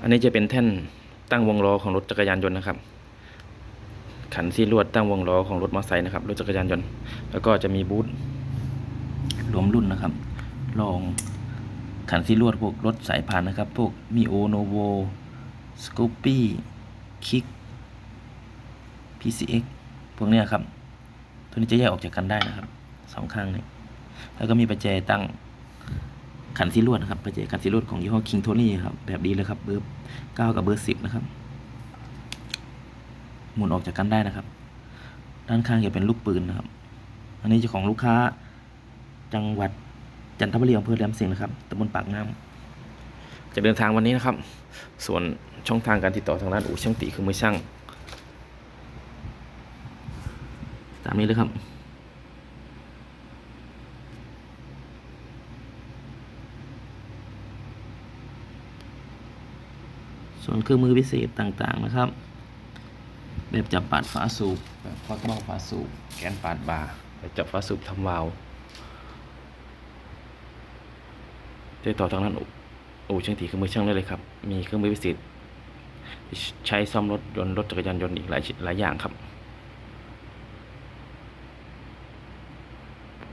อันนี้จะเป็นแท่นตั้งวงล้อของรถจักรยานยนต์นะครับ ขันซีลวดตั้งวงล้อของรถมอเตอร์ไซค์นะครับรถจักรยานยนต์ แล้วก็จะมีบูธรวมรุ่นนะครับรองขันซีลวดพวกรถสายพานนะครับ พวกมีโอโนโวสกูปปี้คิก PCX พวกเนี้ยครับ ตัวนี้จะแยกออกจากกันได้นะครับสองข้างนี้ แล้วก็มีประแจตั้ง ขันซีลวดนะครับประแจขันซีลวดของยี่ห้อ King Tony ครับแบบดีเลยครับเบอร์เก้ากับเบอร์สิบนะครับหมุนออกจากกันได้นะครับ ด้านข้างจะเป็นลูกปืนนะครับ อันนี้จะของลูกค้าจังหวัดจันทบุรีอำเภอแหลมสิงห์นะครับตำบลปากน้ำจะเดินทางวันนี้นะครับ ส่วนช่องทางการติดต่อทางร้านอู่ช่างตีคือมือช่าง ตามนี้เลยครับ ส่วนเครื่องมือพิเศษต่างๆนะครับ แบบจับปาดฝาสูบแบบควักบ้าฝาสูบแกนปาดบาร์แบบจับฝาสูบทำวาล์วยต่อทางด้านอู่อู่ช่างตีเครื่องมือช่างได้เลยครับ มีเครื่องมือพิเศษ ใช้ซ่อมรถยนต์รถจักรยานยนต์อีกหลายหลายอย่างครับ